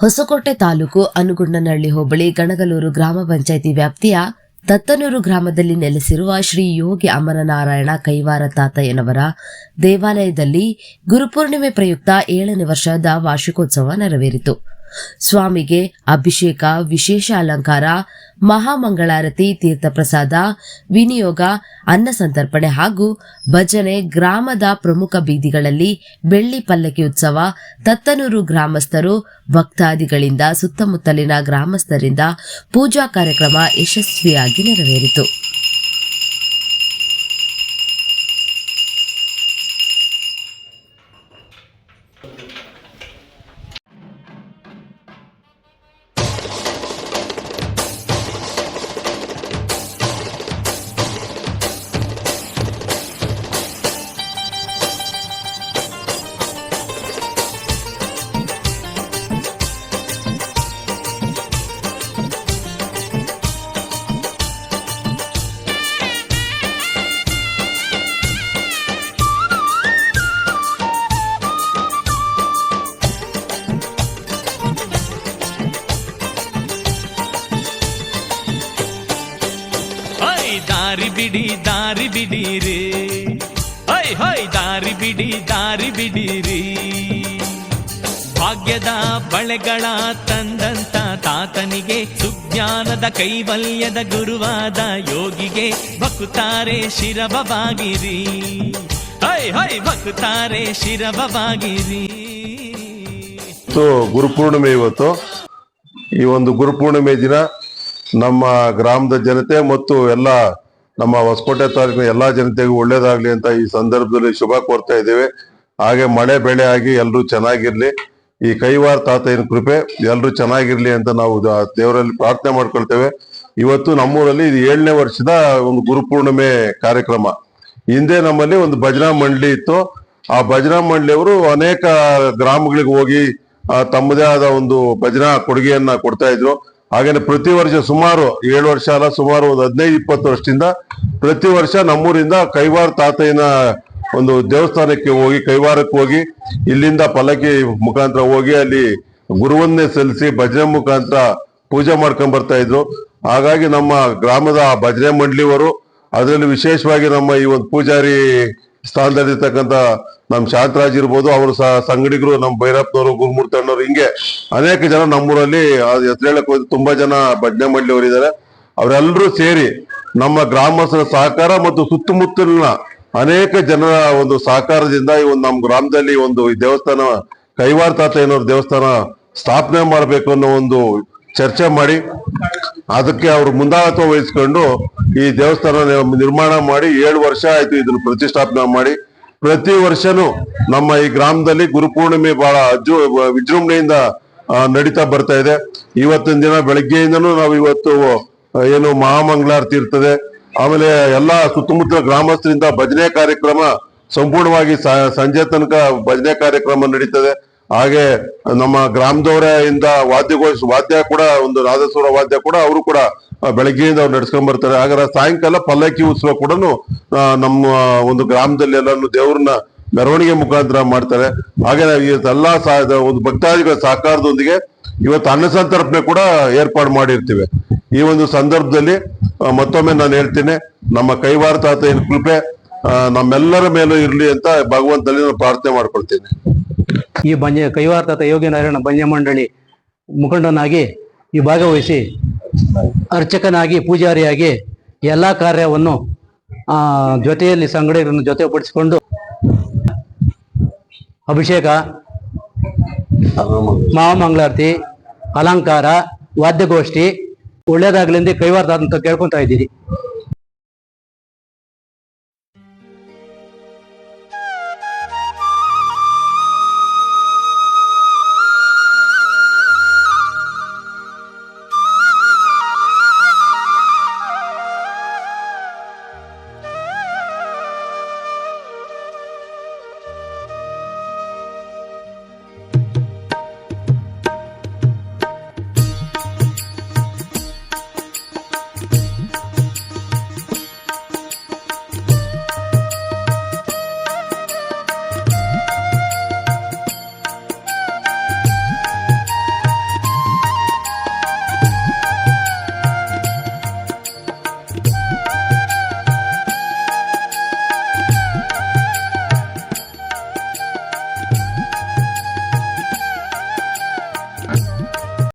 ಹೊಸಕೋಟೆ ತಾಲೂಕು ಅನುಗುಂಡನಹಳ್ಳಿ ಹೋಬಳಿ ಗಣಗಲೂರು ಗ್ರಾಮ ಪಂಚಾಯಿತಿ ವ್ಯಾಪ್ತಿಯ ದತ್ತನೂರು ಗ್ರಾಮದಲ್ಲಿ ನೆಲೆಸಿರುವ ಶ್ರೀ ಯೋಗಿ ಅಮರನಾರಾಯಣ ಕೈವಾರ ತಾತಯ್ಯನವರ ದೇವಾಲಯದಲ್ಲಿ ಗುರುಪೂರ್ಣಿಮೆ ಪ್ರಯುಕ್ತ ಏಳನೇ ವರ್ಷದ ವಾರ್ಷಿಕೋತ್ಸವ ನೆರವೇರಿತು. ಸ್ವಾಮಿಗೆ ಅಭಿಷೇಕ, ವಿಶೇಷ ಅಲಂಕಾರ, ಮಹಾಮಂಗಳಾರತಿ, ತೀರ್ಥಪ್ರಸಾದ, ವಿನಿಯೋಗ, ಅನ್ನ ಸಂತರ್ಪಣೆ ಹಾಗೂ ಭಜನೆ ಗ್ರಾಮದ ಪ್ರಮುಖ ಬೀದಿಗಳಲ್ಲಿ ಬೆಳ್ಳಿ ಪಲ್ಲಕ್ಕಿ ಉತ್ಸವ, ತತ್ತನೂರು ಗ್ರಾಮಸ್ಥರು, ಭಕ್ತಾದಿಗಳಿಂದ ಸುತ್ತಮುತ್ತಲಿನ ಗ್ರಾಮಸ್ಥರಿಂದ ಪೂಜಾ ಕಾರ್ಯಕ್ರಮ ಯಶಸ್ವಿಯಾಗಿ ನೆರವೇರಿತು. ದಾರಿ ಬಿಡಿ, ದಾರಿ ಬಿಡಿರಿ. ಹೈ ಹೈ, ದಾರಿ ಬಿಡಿ, ದಾರಿ ಬಿಡಿರಿ. ಭಾಗ್ಯದ ಬಳೆಗಳ ತಂದಂತ ತಾತನಿಗೆ, ಸುಜ್ಞಾನದ ಕೈವಲ್ಯದ ಗುರುವಾದ ಯೋಗಿಗೆ ಭಕ್ತಾರೆ ಶಿರಬಾಗಿರಿ. ಹೈ ಹೈ, ಭಕ್ತಾರೆ ಇವತ್ತು ಗುರುಪೂರ್ಣಿಮೆ ಇವತ್ತು. ಈ ಒಂದು ಗುರುಪೂರ್ಣಿಮೆ ದಿನ ನಮ್ಮ ಗ್ರಾಮದ ಜನತೆ ಮತ್ತು ಎಲ್ಲ ನಮ್ಮ ಹೊಸಕೋಟೆ ತಾಲೂಕಿನ ಎಲ್ಲಾ ಜನತೆಗೂ ಒಳ್ಳೇದಾಗ್ಲಿ ಅಂತ ಈ ಸಂದರ್ಭದಲ್ಲಿ ಶುಭ ಕೋರ್ತಾ ಇದ್ದೇವೆ. ಹಾಗೆ ಮಳೆ ಬೆಳೆ ಆಗಿ ಎಲ್ಲರೂ ಚೆನ್ನಾಗಿರ್ಲಿ. ಈ ಕೈವಾರ ತಾತಯ್ಯನ ಕೃಪೆ ಎಲ್ಲರೂ ಚೆನ್ನಾಗಿರ್ಲಿ ಅಂತ ನಾವು ದೇವರಲ್ಲಿ ಪ್ರಾರ್ಥನೆ ಮಾಡ್ಕೊಳ್ತೇವೆ. ಇವತ್ತು ನಮ್ಮೂರಲ್ಲಿ ಇದು ಏಳನೇ ವರ್ಷದ ಒಂದು ಗುರುಪೂರ್ಣಿಮೆ ಕಾರ್ಯಕ್ರಮ. ಹಿಂದೆ ನಮ್ಮಲ್ಲಿ ಒಂದು ಭಜನಾ ಮಂಡಳಿ ಇತ್ತು. ಆ ಭಜನಾ ಮಂಡಳಿಯವರು ಅನೇಕ ಗ್ರಾಮಗಳಿಗೆ ಹೋಗಿ ತಮ್ಮದೇ ಆದ ಒಂದು ಭಜನಾ ಕೊಡುಗೆಯನ್ನ ಕೊಡ್ತಾ ಇದ್ರು. ಹಾಗೇನೆ ಪ್ರತಿ ವರ್ಷ ಸುಮಾರು ಏಳು ವರ್ಷ ಅಲ್ಲ, ಸುಮಾರು ಒಂದು ಹದಿನೈದು, ಇಪ್ಪತ್ತು ವರ್ಷದಿಂದ ಪ್ರತಿ ವರ್ಷ ನಮ್ಮೂರಿಂದ ಕೈವಾರ ತಾತಯ್ಯನ ಒಂದು ದೇವಸ್ಥಾನಕ್ಕೆ ಹೋಗಿ, ಕೈವಾರಕ್ಕೆ ಹೋಗಿ, ಇಲ್ಲಿಂದ ಪಲಕಿ ಮುಖಾಂತರ ಹೋಗಿ ಅಲ್ಲಿ ಗುರುವನ್ನೇ ಸಲ್ಲಿಸಿ ಭಜನೆ ಮುಖಾಂತರ ಪೂಜೆ ಮಾಡ್ಕೊಂಡ್ ಬರ್ತಾ ಇದ್ರು. ಹಾಗಾಗಿ ನಮ್ಮ ಗ್ರಾಮದ ಭಜನೆ ಮಂಡಳಿಯವರು, ಅದರಲ್ಲಿ ವಿಶೇಷವಾಗಿ ನಮ್ಮ ಈ ಒಂದು ಪೂಜಾರಿ ಸ್ಥಾನದಲ್ಲಿರ್ತಕ್ಕಂಥ ನಮ್ಮ ಶಾಂತರಾಜ್ ಇರ್ಬೋದು, ಅವರು ಸಹ ಸಂಗಡಿಗರು, ನಮ್ಮ ಭೈರಪ್ಪನವರು ಗುರುಮೂರ್ತಣ್ಣವರು ಹಿಂಗೆ ಅನೇಕ ಜನ ನಮ್ಮೂರಲ್ಲಿ ಹೆಸರು ಹೋದ್ರೆ ತುಂಬಾ ಜನ ಭಜನೆ ಮಾಡಲಿ ಇದ್ದಾರೆ ಅವರೆಲ್ಲರೂ ಸೇರಿ ನಮ್ಮ ಗ್ರಾಮಸ್ಥರ ಸಹಕಾರ ಮತ್ತು ಸುತ್ತಮುತ್ತಲಿನ ಅನೇಕ ಜನರ ಒಂದು ಸಹಕಾರದಿಂದ ಈ ಒಂದು ನಮ್ಮ ಗ್ರಾಮದಲ್ಲಿ ಒಂದು ದೇವಸ್ಥಾನ, ಕೈವಾರ ಏನೋ ದೇವಸ್ಥಾನ ಸ್ಥಾಪನೆ ಮಾಡಬೇಕು ಅನ್ನೋ ಒಂದು ಚರ್ಚೆ ಮಾಡಿ, ಅದಕ್ಕೆ ಅವರು ಮುಂದಾಳತ್ವ ವಹಿಸ್ಕೊಂಡು ಈ ದೇವಸ್ಥಾನ ನಿರ್ಮಾಣ ಮಾಡಿ ಏಳು ವರ್ಷ ಆಯ್ತು ಇದನ್ನು ಪ್ರತಿಷ್ಠಾಪನೆ ಮಾಡಿ. ಪ್ರತಿ ವರ್ಷನೂ ನಮ್ಮ ಈ ಗ್ರಾಮದಲ್ಲಿ ಗುರುಪೂರ್ಣಿಮೆ ಬಹಳ ವಿಜೃಂಭಣೆಯಿಂದ ನಡೀತಾ ಬರ್ತಾ ಇದೆ. ಇವತ್ತಿನ ದಿನ ಬೆಳಗ್ಗೆಯಿಂದನೂ ನಾವು ಇವತ್ತು ಏನು ಮಹಾಮಂಗಳಾರತಿ ಇರ್ತದೆ. ಆಮೇಲೆ ಎಲ್ಲಾ ಸುತ್ತಮುತ್ತಲ ಗ್ರಾಮಸ್ಥರಿಂದ ಭಜನೆ ಕಾರ್ಯಕ್ರಮ ಸಂಪೂರ್ಣವಾಗಿ ಸಂಜೆ ತನಕ ಭಜನೆ ಕಾರ್ಯಕ್ರಮ ನಡೀತದೆ. ಹಾಗೆ ನಮ್ಮ ಗ್ರಾಮದವರ ಇಂದ ವಾದ್ಯಗೋಷ ವಾದ್ಯ ಕೂಡ ಒಂದು ರಾಧಸ್ವರ ವಾದ್ಯ ಕೂಡ ಅವರು ಕೂಡ ಬೆಳಗ್ಗೆಯಿಂದ ಅವ್ರು ನಡ್ಸ್ಕೊಂಡ್ ಬರ್ತಾರೆ ಹಾಗಾದ್ರೆ ಸಾಯಂಕಾಲ ಪಲ್ಲಕ್ಕಿ ಉತ್ಸವ ಕೂಡ ನಮ್ಮ ಒಂದು ಗ್ರಾಮದಲ್ಲಿ ಎಲ್ಲಾನು ದೇವ್ರನ್ನ ಮೆರವಣಿಗೆ ಮುಖಾಂತರ ಮಾಡ್ತಾರೆ. ಹಾಗೆ ಸಹ ಒಂದು ಭಕ್ತಾದಿಗಳ ಸಹಕಾರದೊಂದಿಗೆ ಇವತ್ತು ಅನ್ನ ಸಂತರ್ಪಣೆ ಕೂಡ ಏರ್ಪಾಡು ಮಾಡಿರ್ತೀವಿ. ಈ ಒಂದು ಸಂದರ್ಭದಲ್ಲಿ ಮತ್ತೊಮ್ಮೆ ನಾನು ಹೇಳ್ತೀನಿ, ನಮ್ಮ ಕೈವಾರ ಏನು ಕೃಪೆ ನಮ್ಮೆಲ್ಲರ ಮೇಲೂ ಇರಲಿ ಅಂತ ಭಗವಂತನಲ್ಲಿ ನಾನು ಪ್ರಾರ್ಥನೆ ಮಾಡ್ಕೊಳ್ತೀನಿ. ಈ ಬಂಜೆ ಕೈವಾರ್ತ ಯೋಗಿ ನಾರಾಯಣ ಬಂಜೆ ಮಂಡಳಿ ಮುಖಂಡನಾಗಿ ಈ ಭಾಗವಹಿಸಿ ಅರ್ಚಕನಾಗಿ, ಪೂಜಾರಿಯಾಗಿ ಎಲ್ಲ ಕಾರ್ಯವನ್ನು ಜೊತೆಯಲ್ಲಿ ಸಂಗಡಿಗರನ್ನು ಜೊತೆಪಡಿಸಿಕೊಂಡು ಅಭಿಷೇಕ, ಮಹಾಮಂಗಳಾರತಿ, ಅಲಂಕಾರ, ವಾದ್ಯಗೋಷ್ಠಿ ಒಳ್ಳೇದಾಗ್ಲಿಂದ ಕೈವಾರ್ತ ಅಂತ ಕೇಳ್ಕೊತಾ ಇದ್ದೀರಿ.